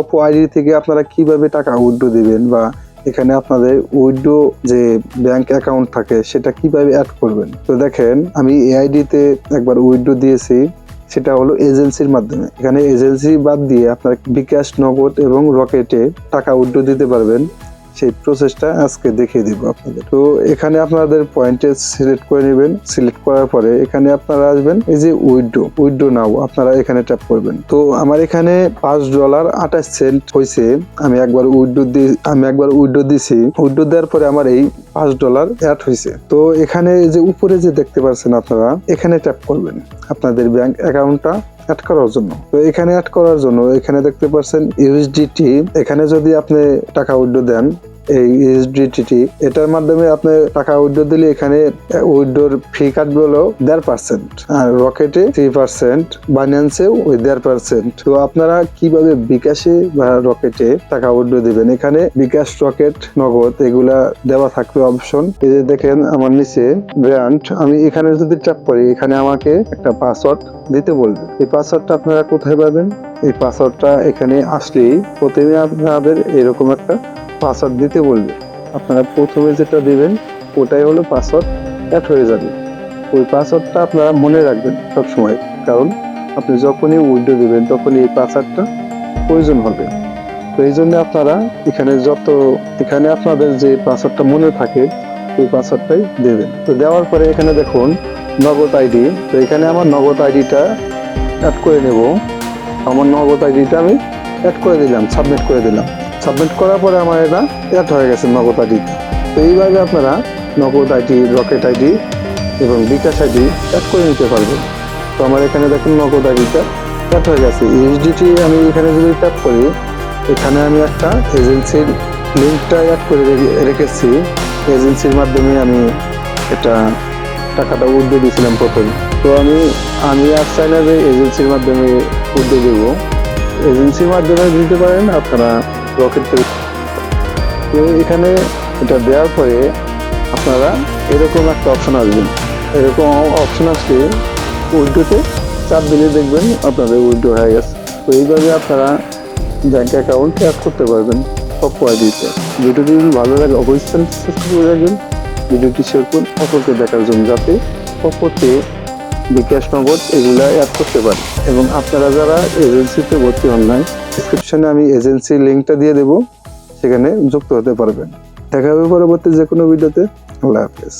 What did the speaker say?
পপো ID থেকে আপনারা কীভাবে টাকা উইড্রো দিবেন বা এখানে আপনাদের উইড্রো যে ব্যাংক অ্যাকাউন্ট থাকে, সেটা কীভাবে অ্যাড করবেন? তো দেখেন, আমি এআইডিতে একবার উইড্রো দিয়েছি, সেটা হলো এজেন্সির মাধ্যমে। এখানে এজেন্সি বাদ দিয়ে আপনারা বিকাশ, নগদ এবং রকেটে টাকা উইড্রো দিতে পারবেন। সেই প্রসেসটা আজকে দেখিয়ে দিব আপনাদের। তো এখানে আপনাদের পয়েন্টে সিলেক্ট করে নেবেন। সিলেক্ট করার পরে এখানে আপনারা আসবেন, এই যে উইথড্রো উইথড্রো নাও আপনারা এখানে ট্যাপ করবেন। তো আমার এখানে পাঁচ ডলার আঠাশ সেন্ট হয়েছে আমি একবার উইথড্রো দিয়ে আমি একবার উইথড্রো দিছি। উইডো দেওয়ার পরে আমার এই পাঁচ ডলার অ্যাড হয়েছে তো এখানে যে উপরে যে দেখতে পাচ্ছেন আপনারা, এখানে ট্যাপ করবেন আপনাদের ব্যাংক অ্যাকাউন্টটা অ্যাড করার জন্য। তো এখানে অ্যাড করার জন্য এখানে দেখতে পাচ্ছেন ইউএসডিটি এখানে যদি আপনি টাকা উইথড্র দেন এই ইউএসডিটি এটার মাধ্যমে আপনি টাকা উইথড্র দিলে এখানে উইথড্রোর ফি কাটবে হলো দেড় পার্সেন্ট আর রকেটে থ্রি পার্সেন্ট বাইন্যান্সেও ওই দেড় পার্সেন্ট। তো আপনারা কীভাবে বিকাশে বা রকেটে টাকা উইথড্র দিবেন? এখানে বিকাশ রকেট, নগদ, এগুলা দেওয়া থাকবে অপশন। এই যে দেখেন আমার নিচে ব্র্যান্ড, আমি এখানে যদি ট্যাপ করি, এখানে আমাকে একটা পাসওয়ার্ড দিতে বলবে। এই পাসওয়ার্ডটা আপনারা কোথায় পাবেন? এই পাসওয়ার্ডটা এখানে আসলেই প্রথমে আপনাদের এরকম একটা পাসওয়ার্ড দিতে বলবে। আপনারা প্রথমে যেটা দেবেন, ওটাই হলো পাসওয়ার্ড অ্যাড হয়ে যাবে। ওই পাসওয়ার্ডটা আপনারা মনে রাখবেন সবসময়। কারণ আপনি যখনই উইন্ডো দেবেন, তখনই এই পাসওয়ার্ডটা প্রয়োজন হবে। তো এই জন্য আপনারা এখানে যত, এখানে আপনাদের যে পাসওয়ার্ডটা মনে থাকে, ওই পাসওয়ার্ডটাই দেবেন। তো দেওয়ার পরে এখানে দেখুন, নগদ আইডি তো এখানে আমার নগদ আইডিটা অ্যাড করে নেব। আমার নগদ আইডিটা আমি অ্যাড করে দিলাম সাবমিট করে দিলাম। সাবমিট করার পরে আমার এটা অ্যাড হয়ে গেছে নগদ আইডিতে তো। এইভাবে আপনারা নগদ আইডি রকেট আইডি এবং বিকাশ আইডি অ্যাড করে নিতে পারবেন। তো আমার এখানে দেখুন নগদ আইডিটা অ্যাড হয়ে গেছে। ইউএসডিটি আমি এখানে যদি ট্যাপ করি, এখানে আমি একটা এজেন্সির লিঙ্কটা অ্যাড করে রেখে- রেখেছি। এজেন্সির মাধ্যমে আমি এটা টাকাটা উদ্যোগ দিয়েছিলাম প্রথম। তো আমি আমি আর চাই না যে এজেন্সির মাধ্যমে উদ্যোগ দেবো। এজেন্সির মাধ্যমে দিতে পারেন আপনারা রকেট থেকে তো এখানে এটা দেওয়ার পরে আপনারা এরকম একটা অপশন আসবেন। এরকম অপশন আসলে উইড্রোতে চাপ দিলে দেখবেন আপনাদের উইড্রো হয়ে গেছে। তো এইভাবে আপনারা ব্যাংক অ্যাকাউন্ট অ্যাড করতে পারবেন সব দিতে ভিডিওটি যদি ভালো লাগে অবশ্যই সাবস্ক্রাইব করে রাখবেন। ভিডিওটি শেয়ার করুন অপরকে দেখার জন্য যাতে অপরকে বিকাশ নগদ এগুলো অ্যাড করতে পারেন। এবং আপনারা যারা এজেন্সিতে ভর্তি হন নাই ডিসক্রিপশনে আমি এজেন্সি লিঙ্কটা দিয়ে দেবো, সেখানে যুক্ত হতে পারবেন। দেখা হবে পরবর্তী যে কোনো ভিডিওতে আল্লাহ হাফেজ।